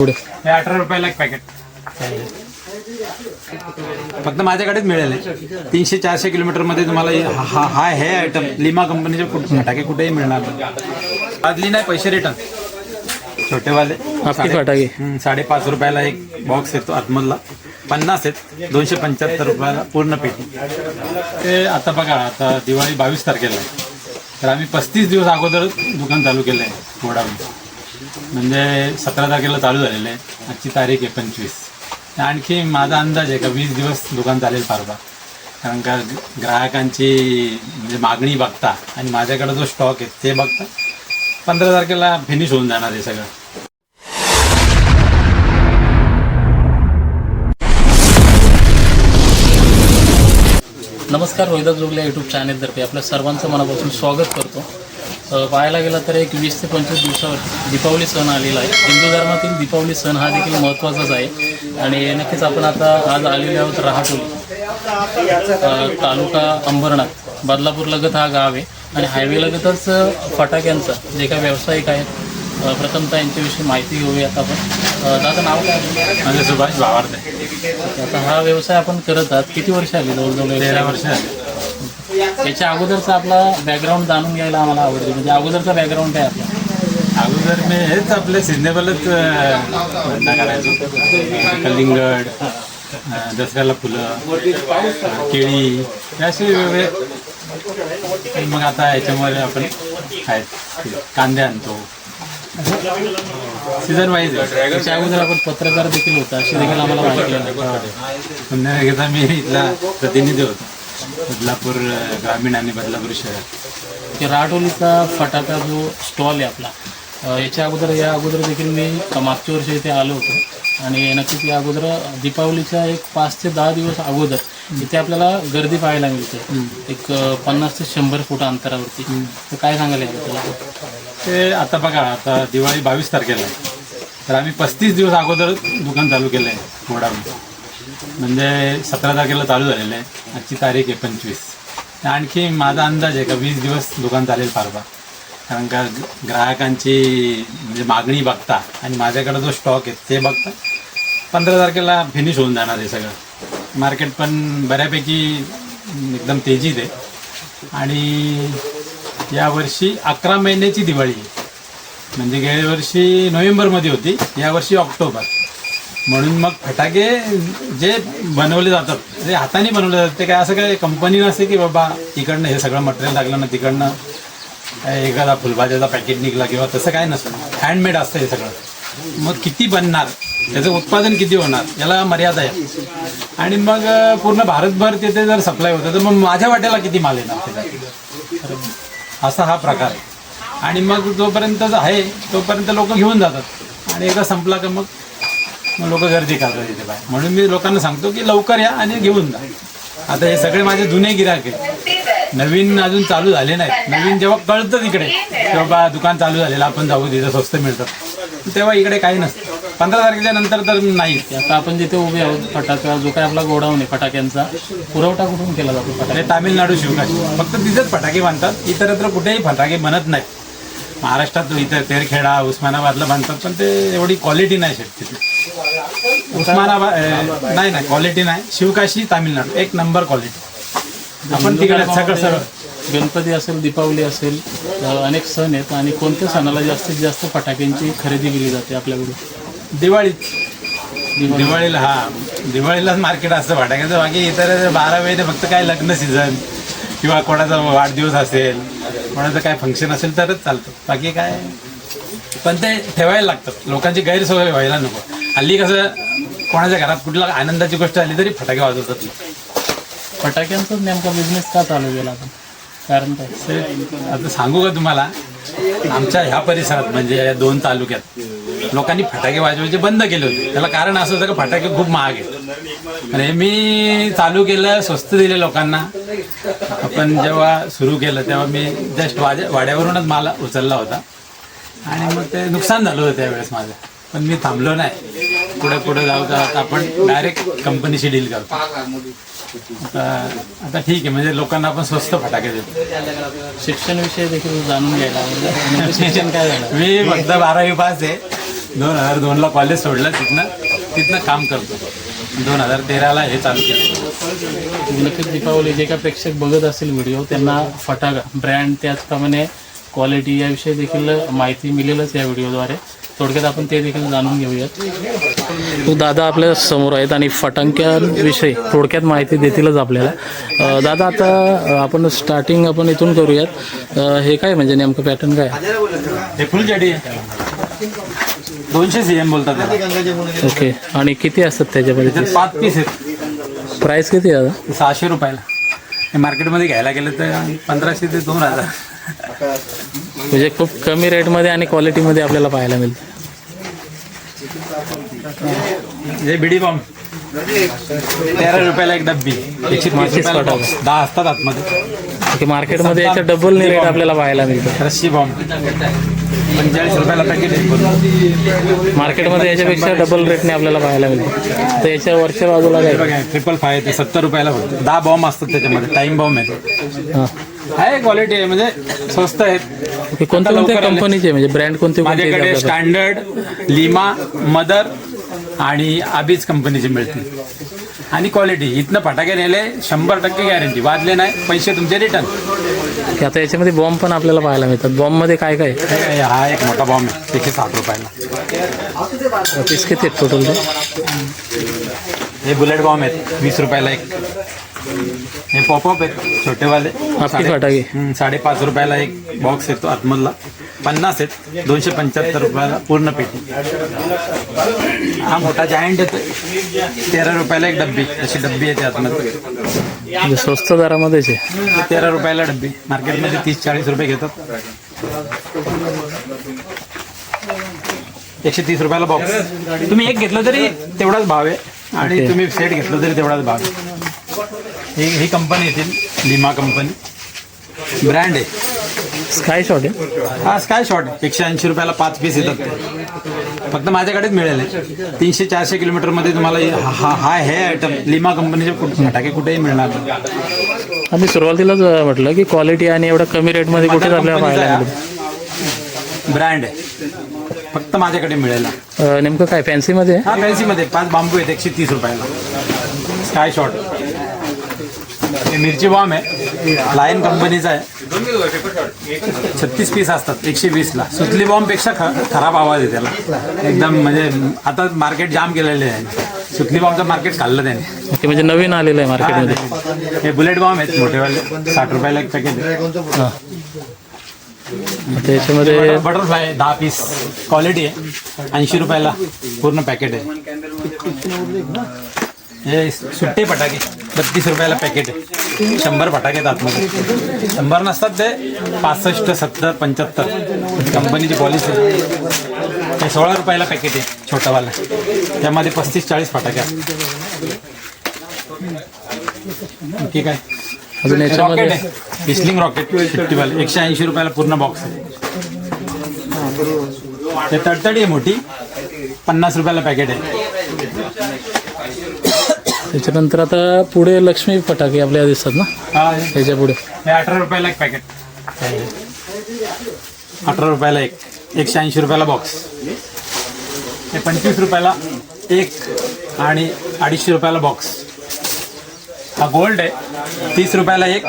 पुढे. अठरा रुपयाला एक पॅकेट फक्त माझ्याकडेच मिळेल. तीनशे चारशे किलोमीटरमध्ये तुम्हाला हे- हा आयटम लिमा कंपनीचे कुठे फटाके कुठेही मिळणार नाही. आदली नाही पैसे रिटर्न छोटेवाले फटाके. साडेपाच रुपयाला एक बॉक्स येतो आतमधला. पन्नास आहेत दोनशे पंच्याहत्तर रुपयाला पूर्ण पेटी. ते आता बघा आता दिवाळी बावीस तारखेला आहे. तर आम्ही पस्तीस दिवस अगोदर दुकान चालू केलं आहे गोडाऊन. म्हणजे सतरा तारखेला चालू झालेलं आहे. आजची तारीख आहे पंचवीस. आणखी माझा अंदाज आहे का वीस दिवस दुकान चालेल फार फार. कारण का ग्राहकांची म्हणजे मागणी बघता आणि माझ्याकडे जो स्टॉक आहे ते बघता पंधरा तारखेला फिनिश होऊन जाणार आहे सगळं. नमस्कार रोहिदास जोगल्या यूट्यूब चॅनेलतर्फे आपल्या सर्वांचं मनापासून स्वागत करतो. पाहायला गेला तर एक वीस ते पंचवीस दिवसावर दीपावली सण आलेला आहे. हिंदू धर्मातील दीपावली सण हा देखील महत्त्वाचाच आहे. आणि नक्कीच आपण आता आज आलेले आहोत राहाटोली. अ, तालुका अंबरनाथ. बदलापूर लगत हा गाव आहे. आणि हायवे लगतच फटाक्यांचा जे काही व्यावसायिक आहेत प्रथमतः यांच्याविषयी माहिती घेऊयात आपण. दादा नाव काय? माझे सुभाष आहे आता हा व्यवसाय आपण करत आहात. किती वर्ष आली? जवळजवळ तेरा? वर्ष झाले. याच्या अगोदरचा आपला बॅकग्राऊंड जाणून घ्यायला आम्हाला आवडते. म्हणजे अगोदरचा बॅकग्राऊंड काय आपला? अगोदर मी हेच आपले सिजनेबलच करायचो. कलिंगड दसऱ्याला फुलं केळी हे असे वेगवेगळे. मग आता याच्यामध्ये आपण आहेत कांदे आणतो. सीझन वाईज त्याच्या अगोदर आपण पत्रकार देखील होता अशी देखील आम्हाला माहिती आहे. पुण्याचा मी इथला प्रतिनिधी होतो. बदलापूर ग्रामीण आणि बदलापूर शहर. की राठोलीचा फटाका जो स्टॉल आहे आपला याच्या अगोदर या अगोदर देखील मी मागच्या वर्षी इथे आलो होतो. आणि नक्कीच या अगोदर दीपावलीच्या एक पाच ते दहा दिवस अगोदर इथे आपल्याला गर्दी पाहायला मिळते. एक पन्नास ते शंभर फूट अंतरावरती. तर काय सांगायला ते आता बघा आता दिवाळी बावीस तारखेला आहे. तर आम्ही पस्तीस दिवस अगोदर दुकान चालू केलं आहे गोडाऊन. म्हणजे सतरा तारखेला चालू झालेलं आहे. आजची तारीख आहे पंचवीस आणखी माझा अंदाज आहे का वीस दिवस दुकान चालेल फार फार कारण का ग्राहकांची म्हणजे मागणी बघता आणि माझ्याकडे जो स्टॉक आहे ते बघता. पंधरा तारखेला फिनिश होऊन जाणार आहे सगळं. मार्केट पण बऱ्यापैकी एकदम तेजीत आहे. आणि यावर्षी अकरा महिन्याची दिवाळी. आहे म्हणजे गेल्या वर्षी नोव्हेंबरमध्ये होती. यावर्षी ऑक्टोबर. म्हणून मग फटाके जे बनवले जातात ते हाताने बनवले जातात ते काय असं काय कंपनी नसते की बाबा इकडनं हे सगळं मटेरियल लागलं ना तिकडनं एखादा फुलभाज्याचा पॅकेट निघला किंवा तसं काय नसतं. हँडमेड असतं हे सगळं. मग किती बनणार? त्याचं उत्पादन किती होणार? याला मर्यादा आहे. आणि मग पूर्ण भारतभर तिथे जर सप्लाय होतं तर मग माझ्या वाट्याला किती माल येणार त्याच्यात? असा हा प्रकार आहे. आणि मग जोपर्यंत आहे तोपर्यंत लोक घेऊन जातात. आणि एकदा संपला का मग मग लोक गर्दी करतात तिथे बाहेर. म्हणून मी लोकांना सांगतो की लवकर या आणि घेऊन जा. आता हे सगळे माझे जुने गिराक आहेत. नवीन अजून चालू झाले नाही नवीन जेव्हा कळतं तिकडे की बाबा दुकान चालू झालेलं आपण जाऊ तिथं स्वस्त मिळतात तेव्हा इकडे काही नसतं. पंधरा तारखेच्या नंतर तर नाही. आता आपण जिथे उभे आहोत फटाका जो काही आपला गोडाऊन आहे फटाक्यांचा पुरवठा कुठून केला जातो फटाका? तामिळनाडू शिवकाशी. फक्त तिथेच फटाके बांधतात इतरत्र कुठेही फटाके बनत नाहीत. महाराष्ट्रात इथं तेरखेडा उस्मानाबादला बांधतात पण ते एवढी क्वालिटी नाही तिथे उस्मानाबाद नाही नाही क्वालिटी नाही. शिवकाशी तामिळनाडू. एक नंबर क्वालिटी आपण तिकडे सगळं सगळं. गणपती असेल दीपावली असेल अनेक सण आहेत आणि कोणत्या सणाला जास्तीत जास्त फटाक्यांची खरेदी केली जाते आपल्याकडे दिवाळीत दिवाळीला हा. दिवाळीलाच मार्केट असतं फटाक्याचं. बाकी इतर बारा महिने फक्त काय लग्न सीझन किंवा कोणाचा वाढदिवस असेल कोणाचं काय फंक्शन असेल तरच चालतं. बाकी काय? पण ते ठेवायला लागतात लोकांची गैरसोय व्हायला नको. हल्ली कसं कोणाच्या घरात कुठला आनंदाची गोष्ट आली तरी फटाके वाजवतात लोक. फटाक्यांचाच नेमका बिझनेस का चालू आपण कारण काय? आता सांगू का तुम्हाला? आमच्या ह्या परिसरात म्हणजे या दोन तालुक्यात लोकांनी फटाके वाजवायचे बंद केले होते. त्याला कारण असं होतं का फटाके खूप महाग आहेत. आणि मी चालू केलं स्वस्त दिले लोकांना. आपण जेव्हा सुरू केलं तेव्हा मी जस्ट वाड्या वाड्यावरूनच माल उचलला होता. आणि मग ते नुकसान झालं होतं त्यावेळेस माझं. पण मी थांबलो नाही. पुढे पुढे जाऊ तर आपण डायरेक्ट कंपनीशी डील करतो आता आता ठीक आहे. म्हणजे लोकांना आपण स्वस्त फटाके देतो. शिक्षण विषय देखील जाणून घ्यायला शिक्षण काय झालं? मी फक्त बारावी पास आहे. दोन हजार दोनला कॉलेज सोडलं. तिथनं तिथनं काम करतो. दोन हजार तेराला हे चालू केलं. नक्कीच दीपावली जे काय प्रेक्षक बघत असतील व्हिडिओ त्यांना फटाका ब्रँड त्याचप्रमाणे क्वालिटी याविषयी देखील माहिती मिळेलच या व्हिडिओद्वारे थोडक्यात आपण ते देखील जाणून घेऊयात. तो दादा आपल्यासमोर आहेत आणि फटाक्यांविषयी थोडक्यात माहिती देतीलच आपल्याला. दादा आता आपण स्टार्टिंग आपण इथून करूयात. हे काय म्हणजे नेमकं पॅटर्न काय हे फुल जडी आहे. दोनशे सी एम बोलतात त्याला. ओके. आणि किती असतात त्याच्यामध्ये त्याच्यात पाच पीस आहेत. प्राईस किती आहे दादा? सहाशे रुपयाला. हे मार्केटमध्ये घ्यायला गेलं तर पंधराशे ते दोन हजार. म्हणजे खूप कमी रेटमध्ये आणि क्वालिटीमध्ये आपल्याला पाहायला मिळतं. हे बिडी बॉम्ब तेरा रुपयाला एक डब्बी. एकशे तीस रुपयाला box. दहा असतात आतमध्ये. ओके मार्केटमध्ये याच्या डबल रेट आपल्याला पाहायला मिळतं रस्सी बॉम्ब पंचेचाळीस रुपयाला पॅकेट. मार्केटमध्ये याच्यापेक्षा डबल रेटने आपल्याला पाहायला मिळतं तर याच्या वरच्या बाजूला काय? बघा ट्रिपल फाय ते सत्तर रुपयाला होतं. दहा बॉम्ब असतात त्याच्यामध्ये टाइम बॉम्ब आहे. हां. आहे क्वालिटी आहे म्हणजे स्वस्त आहेत कोणत्या कोणत्या. कंपनीचे म्हणजे ब्रँड कोणते कोणते आहेत माझ्याकडे आपल्याकडे? स्टँडर्ड लिमा मदर आणि आबीज कंपनीचे मिळतील. आणि क्वालिटी इथनं फटाके नेले शंभर टक्के गॅरंटी वाजले नाही पैसे तुमचे रिटर्न आता याच्यामध्ये बॉम्ब पण आपल्याला पाहायला मिळतात. बॉम्बमध्ये काय काय? आहे? हा एक मोठा बॉम्ब आहे. एकशे साठ रुपयाला. पीस किती आहेत टोटल ते? हे बुलेट बॉम्ब आहेत. वीस रुपयाला एक. हे पॉपअप आहेत. छोटेवाले. आपली साडे- फटाके. हम्म, साडेपाच रुपयाला एक बॉक्स येतो आतमधला. पन्नास आहेत. दोनशे पंच्याहत्तर रुपयाला पूर्ण पेटी. हा मोठा जायंट येतो तेरा रुपयाला एक डब्बी. अशी डब्बी येते आतमध्ये. म्हणजे स्वस्त दरामध्येच आहे. तेरा रुपयाला डब्बी. मार्केटमध्ये तीस चाळीस रुपये घेतात. एकशे तीस रुपयाला बॉक्स तुम्ही एक घेतलं तरी तेवढाच भाव आहे. आणि. तुम्ही सेट घेतलं तरी तेवढाच भाव आहे. ही ही कंपनी येतील लिमा कंपनी ब्रँड आहे. स्काय शॉट आहे. हा स्काय शॉट एकशे ऐंशी रुपयाला पाच पीस येतात. ते फक्त माझ्याकडेच मिळेल हे. तीनशे चारशे किलोमीटरमध्ये तुम्हाला हे- हा हा हे आयटम लिमा कंपनीचे कुठे फटाके कुठेही मिळणार नाही. आम्ही सुरुवातीलाच म्हटलं की क्वालिटी आणि एवढ्या कमी रेटमध्ये कुठेच आपल्याला पाहायला ब्रँड आहे. फक्त माझ्याकडे मिळेल अं, नेमकं काय फॅन्सीमध्ये आहे? हा फॅन्सीमध्ये पाच बांबू आहेत एकशे तीस रुपयाला. स्काय शॉट हे मिरची बॉम्ब आहे. लायन कंपनीचा आहे. छत्तीस पीस असतात एकशे वीसला सुतली बॉम्बपेक्षा ख खराब आवाज आहे त्याला. एकदम म्हणजे आता मार्केट जाम केलेले आहे. सुतली बॉम्बचं मार्केट खाल्लं त्याने. ओके म्हणजे नवीन आलेलं आहे मार्केटमध्ये हे बुलेट बॉम्ब आहेत मोठेवाले साठ रुपयाला एक पॅकेट आहे. हां. आता याच्यामध्ये बटरफ्लाय दहा पीस क्वालिटी आहे. ऐंशी रुपयाला पूर्ण पॅकेट आहे. हे सुट्टे फटाके. बत्तीस रुपयाला पॅकेट आहे. शंभर फटाके आहेत आतमध्ये. शंभर नसतात ते पासष्ट सत्तर पंच्याहत्तर. कंपनीची पॉलिसी हे सोळा रुपयाला पॅकेट आहे छोटावाला. त्यामध्ये पस्तीस चाळीस फटाके असतात ठीक आहे. अजून रॉकेट आहे. हिस्लिंग रॉकेट फिफ्टीवाले एकशे ऐंशी रुपयाला पूर्ण बॉक्स आहे. ते तडतडी आहे मोठी. पन्नास रुपयाला पॅकेट आहे. त्याच्यानंतर आता पुढे लक्ष्मी फटाके आपल्याला दिसतात ना? त्याच्या पुढे. हे अठरा रुपयाला एक पॅकेट अठरा रुपयाला एक. एकशे ऐंशी रुपयाला बॉक्स हे पंचवीस रुपयाला एक आणि अडीचशे रुपयाला बॉक्स हा गोल्ड आहे. तीस रुपयाला एक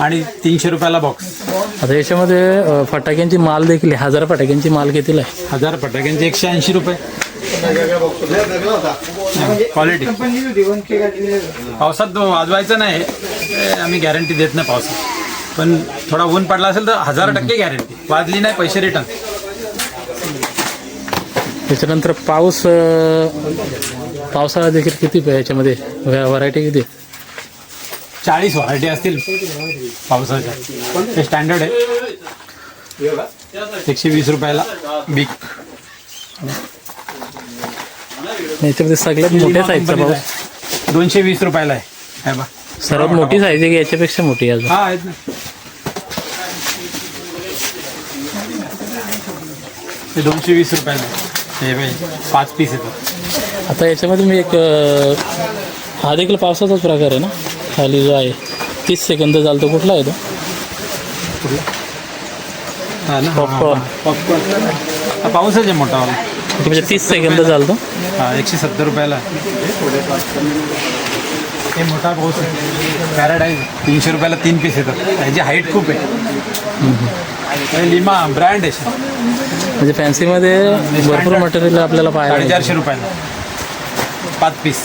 आणि तीनशे रुपयाला बॉक्स आता याच्यामध्ये अं, फटाक्यांची माल देखील आहे. हजार फटाक्यांची माल कितीला आहे? हजार फटाक्यांचे एकशे ऐंशी रुपये. क्वालिटी पावसात वाजवायचं नाही. आम्ही गॅरंटी देत नाही पावसात. पण थोडा ऊन पडला असेल तर हजार टक्के गॅरंटी वाजली नाही पैसे रिटर्न त्याच्यानंतर पाऊस अं, पावसाळा देखील किती आहे याच्यामध्ये? व्हरायटी किती आहे? चाळीस व्हरायटी असतील पावसाच्या. हे स्टँडर्ड आहे. एकशे वीस रुपयाला बिग याच्यामध्ये सगळ्यात मोठ्या साईजचा पाऊस दोनशे वीस रुपयाला आहे. बा सर्वात मोठी साईज आहे की याच्यापेक्षा मोठी आहे हा आहेत ना. हे दोनशे वीस रुपयाला. हे पाच पीस येतात आता याच्यामध्ये मी एक हा देखील पावसाचाच प्रकार आहे ना? खाली जो आहे तीस सेकंद चालतो कुठला आहे तो? हा ना Popcorn. पॉपकॉर्न पाऊसच आहे मोठावाला म्हणजे तीस सेकंद चालतो हा एकशे सत्तर रुपयाला. हे मोठा पाऊस आहे. पॅराडाईज तीनशे रुपयाला तीन पीस येतात. त्याची हाईट खूप आहे. लिमा ब्रँड आहे. म्हणजे फॅन्सीमध्ये भरपूर मटेरियल आपल्याला पाहायला. साडेचारशे रुपयाला. पाच पीस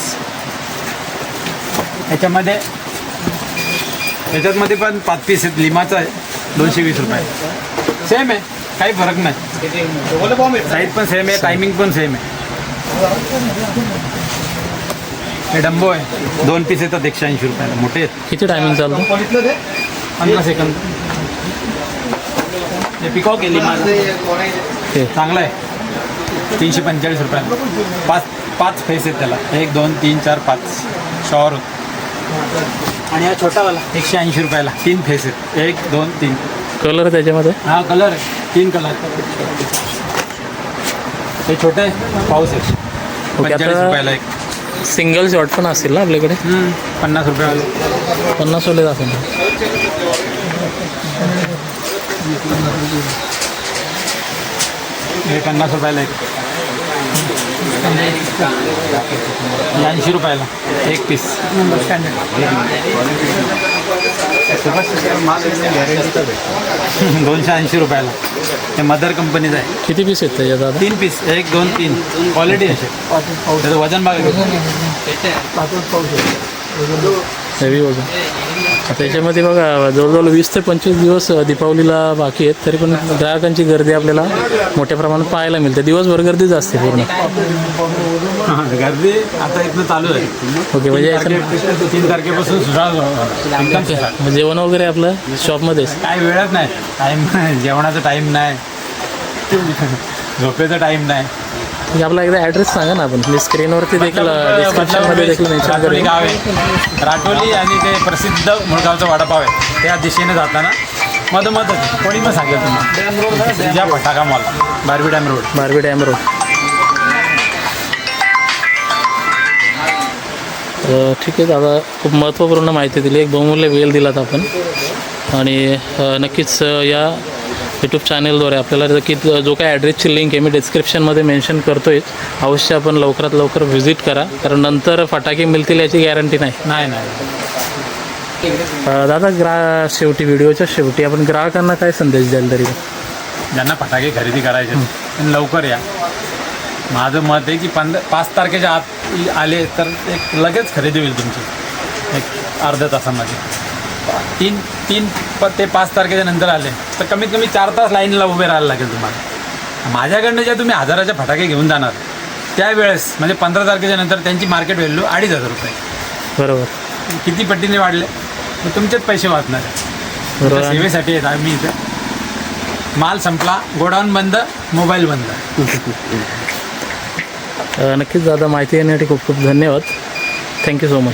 याच्यामध्ये याच्यातमध्ये पण पाच पीस आहेत. लिमाचा आहे. दोनशे वीस रुपये. सेम आहे. काही फरक नाही. साईज पण सेम आहे. टायमिंग पण सेम आहे. हे डंबो आहे. दोन पीस येतात एकशे ऐंशी रुपयाला. मोठे आहेत. किती टायमिंग चालतो? पंधरा सेकंद हे पिकॉक आहे लिमा ते चांगला आहे. तीनशे पंचेचाळीस रुपयाला पाच पाच फेस आहेत त्याला. एक दोन तीन चार पाच. शॉवर आणि हा छोटावाला एकशे ऐंशी रुपयाला. तीन फेस आहेत. एक दोन तीन. कलर त्याच्यामध्ये? हा कलर आहे. तीन कलर हे छोटे आहे पाऊस आहे. पंचेचाळीस आता- रुपयाला एक. सिंगल शॉट पण असतील ना आपल्याकडे? हम्म, पन्नास रुपयाला पन्नास वाले असेल हे पन्नास रुपयाला एक. ऐंशी रुपयाला. एक पीस दोनशे ऐंशी रुपयाला. हे मदर कंपनीचं आहे. किती पीस आहेत त्याच्यात तीन पीस एक दोन तीन. क्वालिटी असे त्याचं वजन बघा. हेवी वजन. त्याच्यामध्ये बघा जवळजवळ वीस ते पंचवीस दिवस दीपावलीला बाकी आहेत. तरी पण ग्राहकांची गर्दी आपल्याला मोठ्या प्रमाणात पाहायला मिळते. दिवसभर गर्दीच असते पूर्ण. गर्दी आता इथनं चालू आहे. ओके म्हणजे तीन तारखेपासून सुद्धा. जेवण वगैरे आपलं? शॉपमध्येच? काय वेळच नाही. टाईम नाही जेवणाचा टाईम नाही. झोपेचा टाईम नाही. म्हणजे आपला एकदा ॲड्रेस सांगा ना आपण. मी स्क्रीनवरती देखील डिस्क्रिप्शनमध्ये देखील मेन्शन करेन गाव आहे राटोली आणि ते प्रसिद्ध मुळगावचा वडापाव आहे. त्या दिशेने जाताना मधोमधच कोणी पण सांगेल तुम्हाला. श्रीजा फटाका mall Barvi dam road. Barvi dam road. अ, ठीक आहे दादा खूप महत्त्वपूर्ण माहिती दिली. एक बहुमूल्य वेळ दिलात आपण. आणि अ, नक्कीच अ, या यूट्यूब चॅनेलद्वारे आपल्याला जो की जो काय ॲड्रेसची लिंक आहे मी डिस्क्रिप्शनमध्ये मेन्शन करतो आहे अवश्य आपण लवकरात लवकर व्हिजिट करा. कारण नंतर फटाके मिळतील याची गॅरंटी नाही. नाही नाही. दादा ग्रा शेवटी व्हिडिओच्या शेवटी आपण ग्राहकांना काय संदेश द्याल तरी? ज्यांना फटाके खरेदी करायचे लवकर या. माझं मत आहे की पंध पाच तारखेच्या आत आले तर एक लगेच खरेदी होईल तुमची. एक अर्ध्या तासामध्ये. तीन तीन प ते पाच तारखेच्या नंतर आले. तर कमीत कमी चार तास लाईनला उभे राहायला लागेल तुम्हाला. माझ्याकडनं ज्या तुम्ही हजाराचे फटाके घेऊन जाणार त्यावेळेस म्हणजे पंधरा तारखेच्या नंतर त्यांची मार्केट व्हॅल्यू अडीच हजार रुपये. बरोबर. किती पटीने वाढले मग तुमचेच पैसे वाचणार आहे. बरोबर. सेवेसाठी आहेत आम्ही इथं. माल संपला गोडाऊन बंद मोबाईल बंद. नक्कीच दादा माहिती देण्यासाठी खूप खूप धन्यवाद. Thank you so much